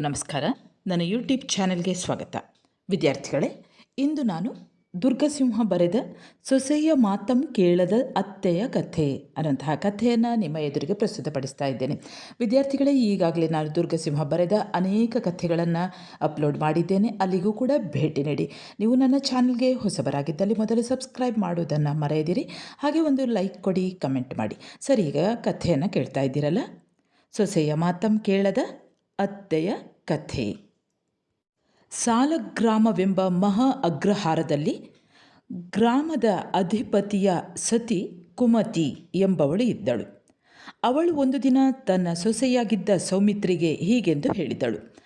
ನಮಸ್ಕಾರ. ನನ್ನ ಯೂಟ್ಯೂಬ್ ಚಾನೆಲ್ಗೆ ಸ್ವಾಗತ. ವಿದ್ಯಾರ್ಥಿಗಳೇ, ಇಂದು ನಾನು ದುರ್ಗಸಿಂಹ ಬರೆದ ಸೊಸೆಯ ಮಾತಂ ಕೇಳದ ಅತ್ತೆಯ ಕಥೆ ಅನ್ನೋಂತಹ ಕಥೆಯನ್ನು ನಿಮ್ಮ ಎದುರಿಗೆ ಪ್ರಸ್ತುತಪಡಿಸ್ತಾ ಇದ್ದೇನೆ. ವಿದ್ಯಾರ್ಥಿಗಳೇ, ಈಗಾಗಲೇ ನಾನು ದುರ್ಗಸಿಂಹ ಬರೆದ ಅನೇಕ ಕಥೆಗಳನ್ನು ಅಪ್ಲೋಡ್ ಮಾಡಿದ್ದೇನೆ. ಅಲ್ಲಿಗೂ ಕೂಡ ಭೇಟಿ ನೀಡಿ. ನೀವು ನನ್ನ ಚಾನಲ್ಗೆ ಹೊಸಬರಾಗಿದ್ದಲ್ಲಿ ಮೊದಲು ಸಬ್ಸ್ಕ್ರೈಬ್ ಮಾಡೋದನ್ನು ಮರೆಯದಿರಿ. ಹಾಗೆ ಒಂದು ಲೈಕ್ ಕೊಡಿ, ಕಮೆಂಟ್ ಮಾಡಿ. ಸರಿ, ಈಗ ಕಥೆಯನ್ನು ಕೇಳ್ತಾ ಇದ್ದೀರಲ್ಲ? ಸೊಸೆಯ ಮಾತಂ ಕೇಳದ ಅತ್ತೆಯ ಕಥೆ. ಸಾಲಗ್ರಾಮವೆಂಬ ಮಹಾ ಅಗ್ರಹಾರದಲ್ಲಿ ಗ್ರಾಮದ ಅಧಿಪತಿಯ ಸತಿ ಕುಮತಿ ಎಂಬವಳು ಇದ್ದಳು. ಅವಳು ಒಂದು ದಿನ ತನ್ನ ಸೊಸೆಯಾಗಿದ್ದ ಸೌಮಿತ್ರಿಗೆ ಹೀಗೆಂದು ಹೇಳಿದಳು.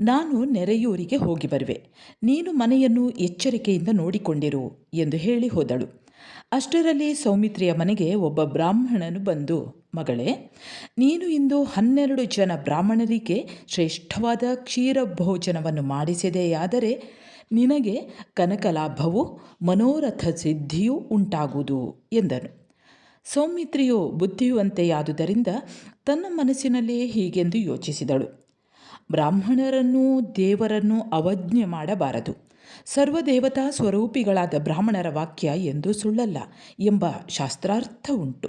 ನಾನು ನೆರೆಯೂರಿಗೆ ಹೋಗಿ ಬರುವೆ. ನೀನು ಮನೆಯನ್ನು ಎಚ್ಚರಿಕೆಯಿಂದ ನೋಡಿಕೊಂಡಿರು ಎಂದು ಹೇಳಿ ಹೋದಳು. ಅಷ್ಟರಲ್ಲಿ ಸೌಮಿತ್ರಿಯ ಮನೆಗೆ ಒಬ್ಬ ಬ್ರಾಹ್ಮಣನು ಬಂದು, ಮಗಳೇ, ನೀನು ಇಂದು ಹನ್ನೆರಡು ಜನ ಬ್ರಾಹ್ಮಣರಿಗೆ ಶ್ರೇಷ್ಠವಾದ ಕ್ಷೀರ ಭೋಜನವನ್ನು ಮಾಡಿಸಿದೆಯಾದರೆ ನಿನಗೆ ಕನಕಲಾಭವು ಮನೋರಥ ಸಿದ್ಧಿಯೂ ಉಂಟಾಗುವುದು, ಎಂದನು. ಸೌಮಿತ್ರಿಯು ಬುದ್ಧಿಯುವಂತೆಯಾದುದರಿಂದ ತನ್ನ ಮನಸ್ಸಿನಲ್ಲಿ ಹೀಗೆಂದು ಯೋಚಿಸಿದಳು. ಬ್ರಾಹ್ಮಣರನ್ನು ದೇವರನ್ನು ಅವಜ್ಞೆ ಮಾಡಬಾರದು. ಸರ್ವದೇವತಾ ಸ್ವರೂಪಿಗಳಾದ ಬ್ರಾಹ್ಮಣರ ವಾಕ್ಯ ಎಂದು ಸುಳ್ಳಲ್ಲ ಎಂಬ ಶಾಸ್ತ್ರಾರ್ಥ ಉಂಟು.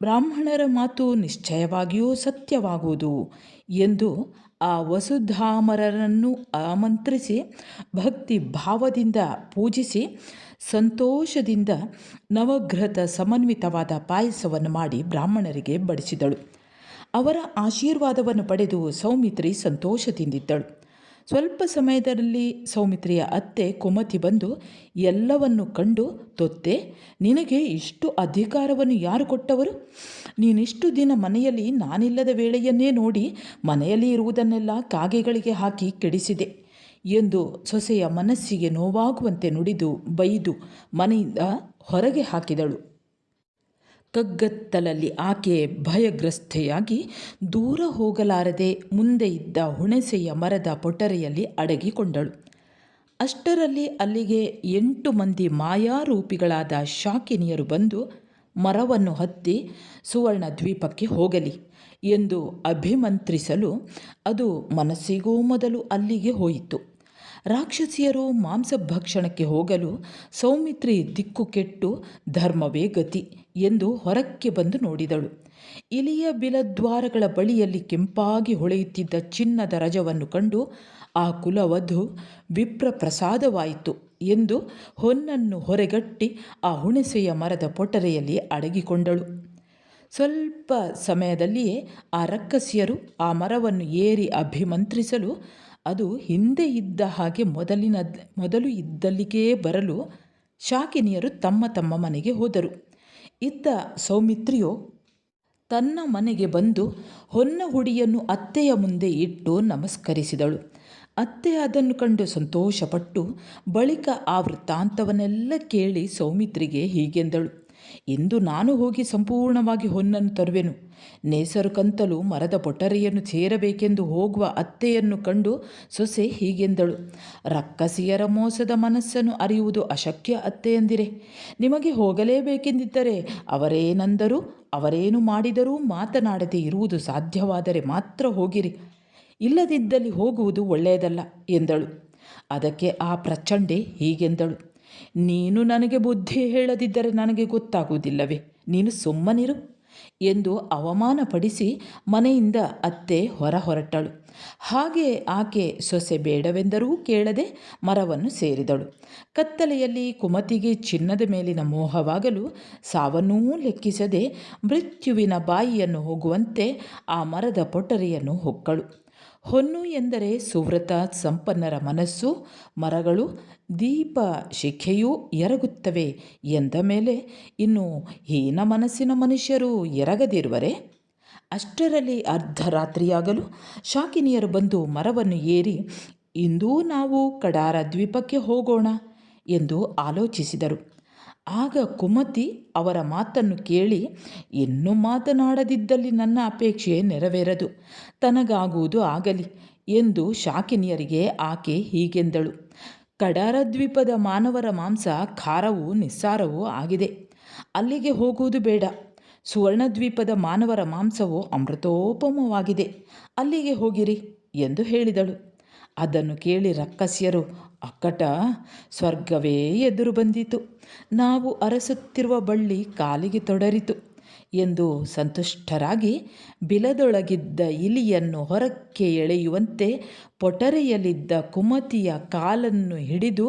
ಬ್ರಾಹ್ಮಣರ ಮಾತು ನಿಶ್ಚಯವಾಗಿಯೂ ಸತ್ಯವಾಗುವುದು ಎಂದು ಆ ವಸುಧಾಮರರನ್ನು ಆಮಂತ್ರಿಸಿ, ಭಕ್ತಿ ಭಾವದಿಂದ ಪೂಜಿಸಿ, ಸಂತೋಷದಿಂದ ನವಗ್ರಹದ ಸಮನ್ವಿತವಾದ ಪಾಯಸವನ್ನು ಮಾಡಿ ಬ್ರಾಹ್ಮಣರಿಗೆ ಬಡಿಸಿದಳು. ಅವರ ಆಶೀರ್ವಾದವನ್ನು ಪಡೆದು ಸೌಮಿತ್ರಿ ಸಂತೋಷದಿಂದಿದ್ದಳು. ಸ್ವಲ್ಪ ಸಮಯದಲ್ಲಿ ಸೌಮಿತ್ರಿಯ ಅತ್ತೆ ಕುಮತಿ ಬಂದು, ಎಲ್ಲವನ್ನು ಕಂಡು, ತೊತ್ತೆ, ನಿನಗೆ ಇಷ್ಟು ಅಧಿಕಾರವನ್ನು ಯಾರು ಕೊಟ್ಟವರು? ನೀನಿಷ್ಟು ದಿನ ಮನೆಯಲ್ಲಿ ನಾನಿಲ್ಲದ ವೇಳೆಯನ್ನೇ ನೋಡಿ ಮನೆಯಲ್ಲಿ ಇರುವುದನ್ನೆಲ್ಲ ಕಾಗೆಗಳಿಗೆ ಹಾಕಿ ಕೆಡಿಸಿದೆ ಎಂದು ಸೊಸೆಯ ಮನಸ್ಸಿಗೆ ನೋವಾಗುವಂತೆ ನುಡಿದು ಬೈದು ಮನೆಯಿಂದ ಹೊರಗೆ ಹಾಕಿದಳು. ಕಗ್ಗತ್ತಲಲ್ಲಿ ಆಕೆ ಭಯಗ್ರಸ್ಥೆಯಾಗಿ ದೂರ ಹೋಗಲಾರದೆ ಮುಂದೆ ಇದ್ದ ಹುಣಸೆಯ ಮರದ ಪೊಟರೆಯಲ್ಲಿ ಅಡಗಿಕೊಂಡಳು. ಅಷ್ಟರಲ್ಲಿ ಅಲ್ಲಿಗೆ ಎಂಟು ಮಂದಿ ಮಾಯಾರೂಪಿಗಳಾದ ಶಾಕಿನಿಯರು ಬಂದು ಮರವನ್ನು ಹತ್ತಿ ಸುವರ್ಣ ದ್ವೀಪಕ್ಕೆ ಹೋಗಲಿ ಎಂದು ಅಭಿಮಂತ್ರಿಸಲು ಅದು ಮನಸ್ಸಿಗೂ ಮೊದಲು ಅಲ್ಲಿಗೆ ಹೋಯಿತು. ರಾಕ್ಷಸಿಯರು ಮಾಂಸ ಭಕ್ಷಣಕ್ಕೆ ಹೋಗಲು ಸೌಮಿತ್ರಿ ದಿಕ್ಕು ಕೆಟ್ಟು, ಧರ್ಮವೇ ಗತಿ ಎಂದು ಹೊರಕ್ಕೆ ಬಂದು ನೋಡಿದಳು. ಇಲಿಯ ಬಿಲದ್ವಾರಗಳ ಬಳಿಯಲ್ಲಿ ಕೆಂಪಾಗಿ ಹೊಳೆಯುತ್ತಿದ್ದ ಚಿನ್ನದ ರಜವನ್ನು ಕಂಡು, ಆ ಕುಲವಧು ವಿಪ್ರ ಪ್ರಸಾದವಾಯಿತು ಎಂದು ಹೊನ್ನನ್ನು ಹೊರೆಗಟ್ಟಿ ಆ ಹುಣಸೆಯ ಮರದ ಪೊಟರೆಯಲ್ಲಿ ಅಡಗಿಕೊಂಡಳು. ಸ್ವಲ್ಪ ಸಮಯದಲ್ಲಿಯೇ ಆ ರಕ್ಕಸಿಯರು ಆ ಮರವನ್ನು ಏರಿ ಅಭಿಮಂತ್ರಿಸಲು ಅದು ಹಿಂದೆ ಇದ್ದ ಹಾಗೆ ಮೊದಲಿನ, ಮೊದಲು ಇದ್ದಲ್ಲಿಗೇ ಬರಲು ಶಾಕಿನಿಯರು ತಮ್ಮ ತಮ್ಮ ಮನೆಗೆ ಹೋದರು. ಇದ್ದ ಸೌಮಿತ್ರಿಯು ತನ್ನ ಮನೆಗೆ ಬಂದು ಹೊನ್ನ ಹುಡಿಯನ್ನು ಅತ್ತೆಯ ಮುಂದೆ ಇಟ್ಟು ನಮಸ್ಕರಿಸಿದಳು. ಅತ್ತೆ ಅದನ್ನು ಕಂಡು ಸಂತೋಷಪಟ್ಟು ಬಳಿಕ ಆ ವೃತ್ತಾಂತವನ್ನೆಲ್ಲ ಕೇಳಿ ಸೌಮಿತ್ರಿಗೆ ಹೀಗೆಂದಳು. ಇಂದು ನಾನು ಹೋಗಿ ಸಂಪೂರ್ಣವಾಗಿ ಹೊನ್ನನ್ನು ತರುವೆನು. ನೇಸರು ಕಂತಲು ಮರದ ಪೊಟರೆಯನ್ನು ಸೇರಬೇಕೆಂದು ಹೋಗುವ ಅತ್ತೆಯನ್ನು ಕಂಡು ಸೊಸೆ ಹೀಗೆಂದಳು, ರಕ್ಕಸಿಯರ ಮೋಸದ ಮನಸ್ಸನ್ನು ಅರಿಯುವುದು ಅಶಕ್ಯ ಅತ್ತೆಯಂದಿರೆ ನಿಮಗೆ ಹೋಗಲೇಬೇಕೆಂದಿದ್ದರೆ ಅವರೇನೆಂದರೂ, ಅವರೇನು ಮಾಡಿದರೂ ಮಾತನಾಡದೆ ಇರುವುದು ಸಾಧ್ಯವಾದರೆ ಮಾತ್ರ ಹೋಗಿರಿ. ಇಲ್ಲದಿದ್ದಲ್ಲಿ ಹೋಗುವುದು ಒಳ್ಳೆಯದಲ್ಲ ಎಂದಳು. ಅದಕ್ಕೆ ಆ ಪ್ರಚಂಡೆ ಹೀಗೆಂದಳು ನೀನು ನನಗೆ ಬುದ್ಧಿ ಹೇಳದಿದ್ದರೆ ನನಗೆ ಗೊತ್ತಾಗುವುದಿಲ್ಲವೇ? ನೀನು ಸುಮ್ಮನಿರು ಎಂದು ಅವಮಾನಪಡಿಸಿ ಮನೆಯಿಂದ ಅತ್ತೆ ಹೊರ ಹೊರಟಳು. ಹಾಗೆ ಆಕೆ ಸೊಸೆ ಬೇಡವೆಂದರೂ ಕೇಳದೆ ಮರವನ್ನು ಸೇರಿದಳು. ಕತ್ತಲೆಯಲ್ಲಿ ಕುಮತಿಗೆ ಚಿನ್ನದ ಮೇಲಿನ ಮೋಹವಾಗಲು ಸಾವನ್ನೂ ಲೆಕ್ಕಿಸದೆ ಮೃತ್ಯುವಿನ ಬಾಯಿಯನ್ನು ಹೋಗುವಂತೆ ಆ ಮರದ ಪೊಟ್ಟರಿಯನ್ನು ಹೊಕ್ಕಳು. ಹೊನ್ನು ಎಂದರೆ ಸುವ್ರತ, ಸಂಪನ್ನರ ಮನಸ್ಸು, ಮರಗಳು, ದೀಪ ಶಿಖೆಯೂ ಎರಗುತ್ತವೆ ಎಂದ ಮೇಲೆ ಇನ್ನು ಹೀನ ಮನಸ್ಸಿನ ಮನುಷ್ಯರು ಎರಗದಿರುವರೆ? ಅಷ್ಟರಲ್ಲಿ ಅರ್ಧರಾತ್ರಿಯಾಗಲು ಶಾಕಿನಿಯರು ಬಂದು ಮರವನ್ನು ಏರಿ, ಇಂದೂ ನಾವು ಕಡಾರ ದ್ವೀಪಕ್ಕೆ ಹೋಗೋಣ ಎಂದು ಆಲೋಚಿಸಿದರು. ಆಗ ಕುಮತಿ ಅವರ ಮಾತನ್ನು ಕೇಳಿ, ಇನ್ನೂ ಮಾತನಾಡದಿದ್ದಲ್ಲಿ ನನ್ನ ಅಪೇಕ್ಷೆ ನೆರವೇರದು. ತನಗಾಗುವುದು ಆಗಲಿ ಎಂದು ಶಾಕಿನಿಯರಿಗೆ ಆಕೆ ಹೀಗೆಂದಳು. ಕಡಾರ ದ್ವೀಪದ ಮಾನವರ ಮಾಂಸ, ಖಾರವೂ ನಿಸ್ಸಾರವೂ ಆಗಿದೆ. ಅಲ್ಲಿಗೆ ಹೋಗುವುದು ಬೇಡ. ಸುವರ್ಣದ್ವೀಪದ ಮಾನವರ ಮಾಂಸವು ಅಮೃತೋಪಮವಾಗಿದೆ. ಅಲ್ಲಿಗೆ ಹೋಗಿರಿ ಎಂದು ಹೇಳಿದಳು. ಅದನ್ನು ಕೇಳಿ ರಕ್ಕಸಿಯರು ಅಕ್ಕಟ ಸ್ವರ್ಗವೇ ಎದುರು ಬಂದಿತು. ನಾವು ಅರಸುತ್ತಿರುವ ಬಳ್ಳಿ ಕಾಲಿಗೆ ತೊಡರಿತು ಎಂದು ಸಂತುಷ್ಟರಾಗಿ ಬಿಲದೊಳಗಿದ್ದ ಇಲಿಯನ್ನು ಹೊರಕ್ಕೆ ಎಳೆಯುವಂತೆ ಪೊಟರೆಯಲ್ಲಿದ್ದ ಕುಮತಿಯ ಕಾಲನ್ನು ಹಿಡಿದು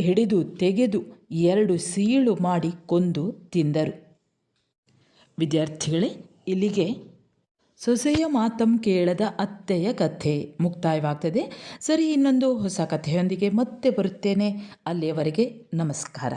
ಹಿಡಿದು ತೆಗೆದು ಎರಡು ಸೀಳು ಮಾಡಿ ಕೊಂದು ತಿಂದರು. ವಿದ್ಯಾರ್ಥಿಗಳೇ, ಇಲ್ಲಿಗೆ ಸೊಸೆಯ ಮಾತಂ ಕೇಳದ ಅತ್ತೆಯ ಕಥೆ ಮುಕ್ತಾಯವಾಗ್ತದೆ. ಸರಿ ಇನ್ನೊಂದು ಹೊಸ ಕಥೆಯೊಂದಿಗೆ ಮತ್ತೆ ಬರುತ್ತೇನೆ. ಅಲ್ಲಿಯವರೆಗೆ ನಮಸ್ಕಾರ.